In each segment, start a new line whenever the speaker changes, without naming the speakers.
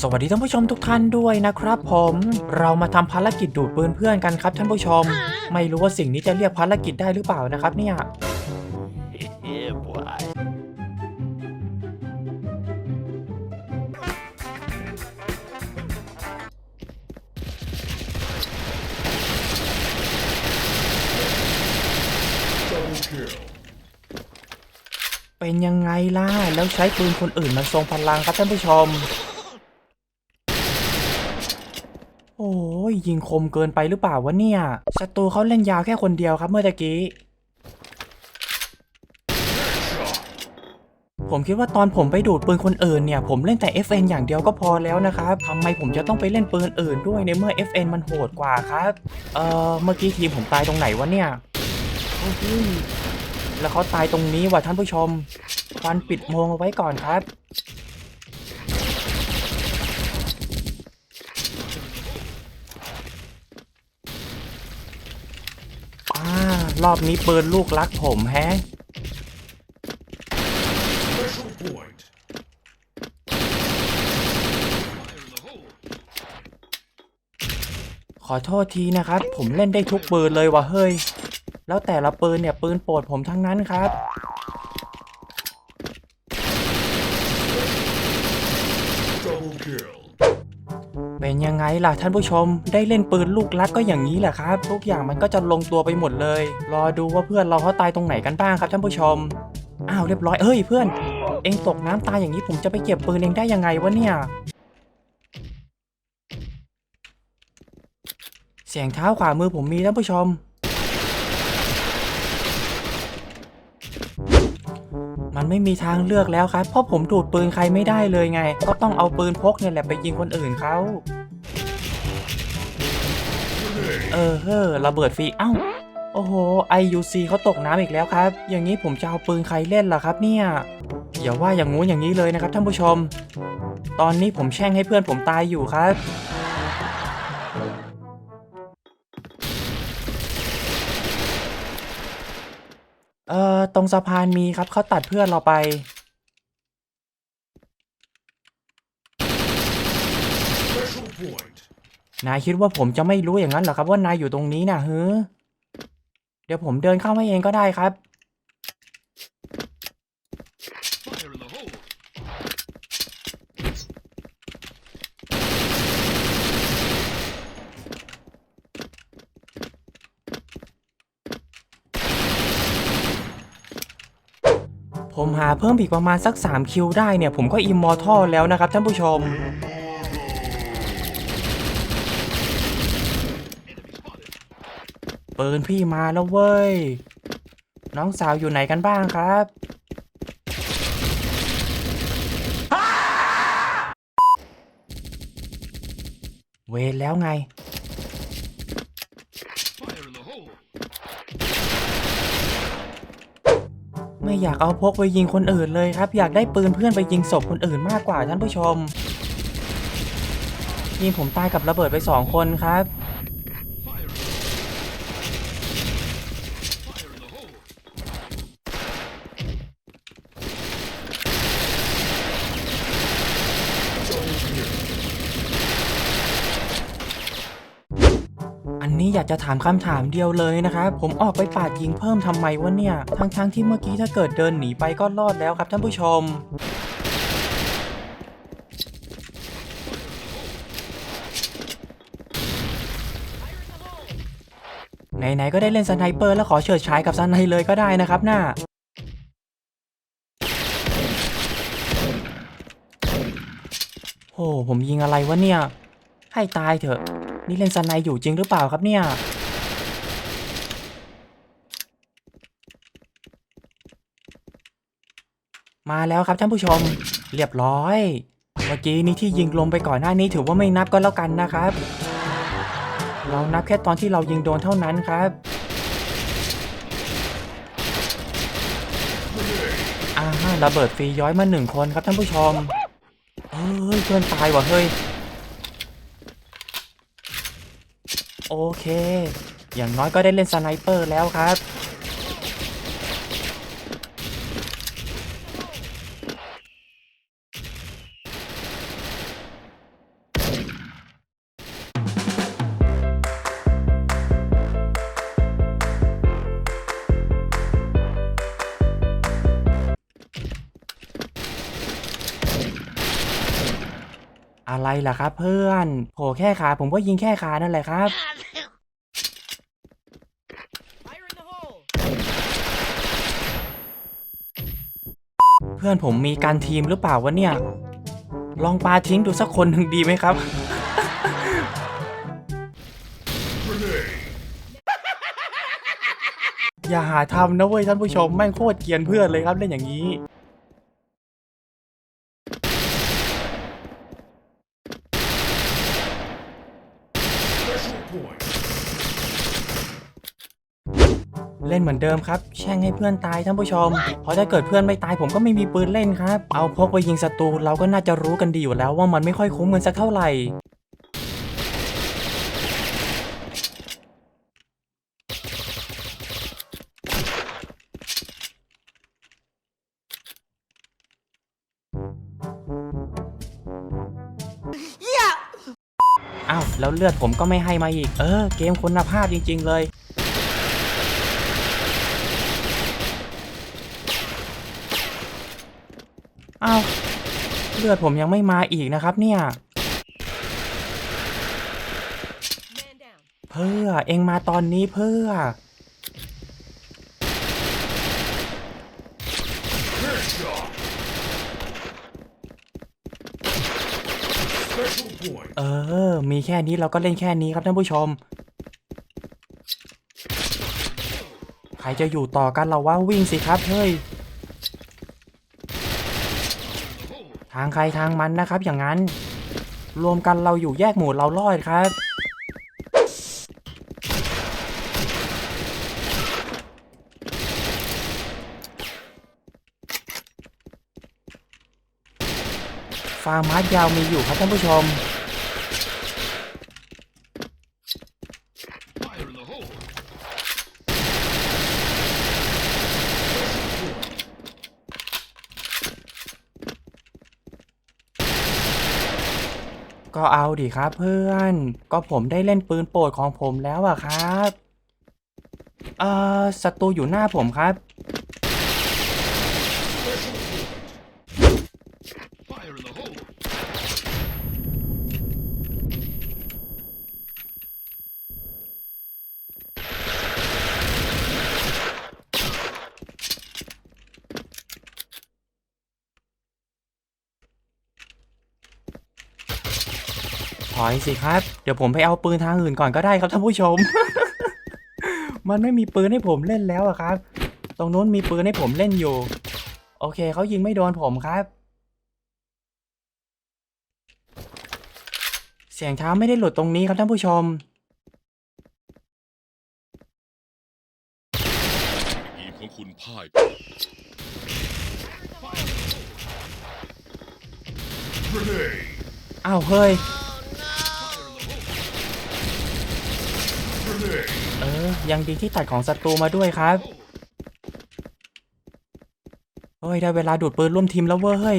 สวัสดีท่านผู้ชมทุกท่านด้วยนะครับผมเรามาทำภารกิจดูดปืนเพื่อนกันครับท่านผู้ชม ไม่รู้ว่าสิ่งนี้จะเรียกภารกิจได้หรือเปล่านะครับเนี่ยเป็นยังไงล่ะ แล้วใช้ปืนคนอื่นมาทรงพลังครับท่านผู้ชม โอ้ยยิงคมเกินไปหรือเปล่าวะเนี่ยศัตรูเขาเล่นยาวแค่คนเดียวครับเมื่อตะกี้ ผมคิดว่าตอนผมไปดูดปืนคนอื่นเนี่ย ผมเล่นแต่ FN อย่างเดียวก็พอแล้วนะครับทำไมผมจะต้องไปเล่นปืนอื่นด้วยในเมื่อ FN มันโหดกว่าครับ เอ่อเมื่อกี้ทีมผมตายตรงไหนวะเนี่ยแล้วเขาตายตรงนี้ว่ะท่านผู้ชมฟันปิดโมงเอาไว้ก่อนครับ รอบนี้ปืนลูกรักผมแฮะ
Special point.
ขอโทษทีนะครับ ผมเล่นได้ทุกปืนเลยวะเฮ้ย แล้วแต่ละปืนเนี่ยปืนโปรดผมทั้งนั้นครับ เป็นยังไงล่ะท่านผู้ชม ได้เล่นปืนลูกรักก็อย่างนี้แหละครับ ทุกอย่างมันก็จะลงตัวไปหมดเลย รอดูว่าเพื่อนเราเขาตายตรงไหนกันบ้างครับท่านผู้ชม อ้าวเรียบร้อยเฮ้ยเพื่อน เองตกน้ำตายอย่างนี้ผมจะไปเก็บปืนเองได้ยังไงวะเนี่ย เสียงเท้าขวามือผมมีท่านผู้ชมมันไม่มีทางเลือกแล้วครับ เพราะผมดูดปืนใครไม่ได้เลยไง ก็ต้องเอาปืนพกเนี่ยแหละไปยิงคนอื่นเขา เออเฮ้อระเบิดฟรีเอ้าโอ้โห IUC เขาตกน้ำอีกแล้วครับ อย่างนี้ผมจะเอาปืนใครเล่นล่ะครับเนี่ยอย่าว่าอย่างงู้นอย่างนี้เลยนะครับท่านผู้ชม ตอนนี้ผมแช่งให้เพื่อนผมตายอยู่ครับ เอ่อ ตรงสะพานมีครับเขาตัดเพื่อนเราไป
Special point.
นายคิดว่าผมจะไม่รู้อย่างนั้นเหรอครับ ว่านายอยู่ตรงนี้นะเฮ้เดี๋ยวผมเดินเข้ามาเองก็ได้ครับ ผมหาเพิ่มอีกประมาณสัก 3 คิวได้เนี่ย ผมก็อิมมอร์ทัลแล้วนะครับท่านผู้ชม ปืนพี่มาแล้วเว้ย น้องสาวอยู่ไหนกันบ้างครับ เวรแล้วไง ไม่อยากเอาพกไปยิงคนอื่นเลยครับ อยากได้ปืนเพื่อนไปยิงศพคนอื่นมากกว่าท่านผู้ชมทีมผมตายกับระเบิดไปสองคนครับ
Fire in the Fire in the hole.
อยากจะถามคำถามเดียวเลยนะครับ ผมออกไปปาดยิงเพิ่มทำไมวะเนี่ย ทั้งๆที่เมื่อกี้ถ้าเกิดเดินหนีไปก็รอดแล้วครับท่านผู้ชมไหนๆก็ได้เล่นสไนเปอร์แล้วขอเฉิดฉายกับสไนเลยก็ได้นะครับน่าโอ้ผมยิงอะไรวะเนี่ย ให้ตายเถอะ นี่เล่นสไนอยู่จริงหรือเปล่าครับเนี่ย มาแล้วครับท่านผู้ชม เรียบร้อย เมื่อกี้นี้ที่ยิงลงไปก่อนหน้านี้ถือว่าไม่นับก็แล้วกันนะครับ เรานับแค่ตอนที่เรายิงโดนเท่านั้นครับอ่าระเบิดฟรีย้อยมาหนึ่งคนครับท่านผู้ชมเฮ้ยเพื่อนตายว่ะเฮ้ย โอเค อย่างน้อยก็ได้เล่นสไนเปอร์แล้วครับ อะไรล่ะครับเพื่อนโหแค่ขาผมก็ยิงแค่ขานั่นแหละครับ พื่อนผมมีการทีมหรือเปล่าวะเนี่ย ลองปาทิ้งดูสักคนหนึ่งดีไหมครับ
Grenade.
อย่าหาทำนะเว้ยท่านผู้ชมแม่งโคตรเกรียนเพื่อนเลยครับเล่นอย่างนี้
Special point.
เล่นเหมือนเดิมครับ แช่งให้เพื่อนตายท่านผู้ชม เพราะถ้าเกิดเพื่อนไม่ตายผมก็ไม่มีปืนเล่นครับ เอาพกไปยิงศัตรูเราก็น่าจะรู้กันดีอยู่แล้วว่ามันไม่ค่อยคุ้มเงินสักเท่าไหร่อ้าวแล้วเลือดผมก็ไม่ให้มาอีก เออ เกมคุณภาพจริง ๆ เลย อ้าวเลือดผมยังไม่มาอีกนะครับ เนี่ย เพื่อเองมาตอนนี้เพื่อ เออ มีแค่นี้เราก็เล่นแค่นี้ครับท่านผู้ชม ใครจะอยู่ต่อกันเราว่าวิ่งสิครับเฮ้ย ทางใครทางมันนะครับ อย่างนั้น รวมกันเราอยู่แยกหมู่เรารอดครับ ฟาร์มัสยาวมีอยู่ครับท่านผู้ชม ก็เอาดิครับเพื่อน ก็ผมได้เล่นปืนโปรดของผมแล้วอะครับ เอ่อศัตรูอยู่หน้าผมครับ
Fire in the hole.
อยสิครับ เดี๋ยวผมไปเอาปืนทางอื่นก่อนก็ได้ครับท่านผู้ชม มันไม่มีปืนให้ผมเล่นแล้วอะครับ ตรงนู้นมีปืนให้ผมเล่นอยู่ โอเคเขายิงไม่โดนผมครับ เสียงเท้าไม่ได้หลุดตรงนี้ครับท่านผู้ชม
ทีมของคุณพ่าย
Grenade.
อ้าวเฮ้ย เออ ยังดีที่ตัดของศัตรูมาด้วยครับเฮ้ย ได้เวลาดูดปืนร่วมทีมแล้วเว้ย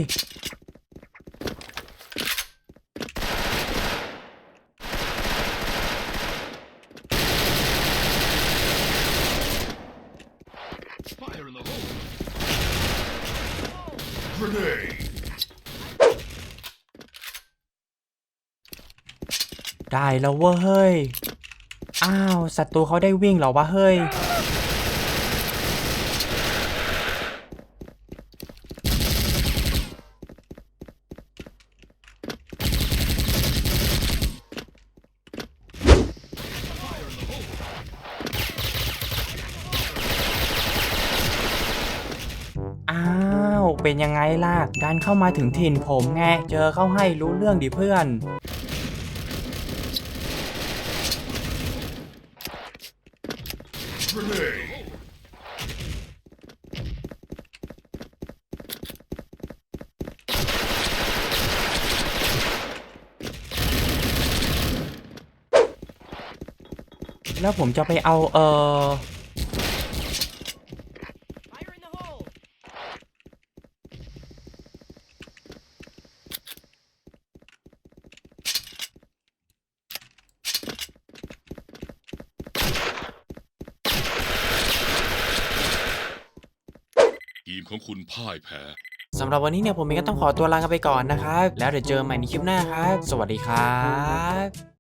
ได้แล้วเว้ย อ้าวศัตรูเขาได้วิ่งเหรอวะเฮ้ย อ้าว เป็นยังไงล่ะดันเข้ามาถึงถิ่นผมไง เจอเข้าให้รู้เรื่องดิเพื่อน แล้วผมจะไปเอาเออ
Fire in the hole!
ทีมของคุณพ่ายแพ้
สำหรับวันนี้เนี่ยผมเองก็ต้องขอตัวลากันไปก่อนนะครับ แล้วเดี๋ยวเจอกันใหม่ในคลิปหน้าครับ สวัสดีครับ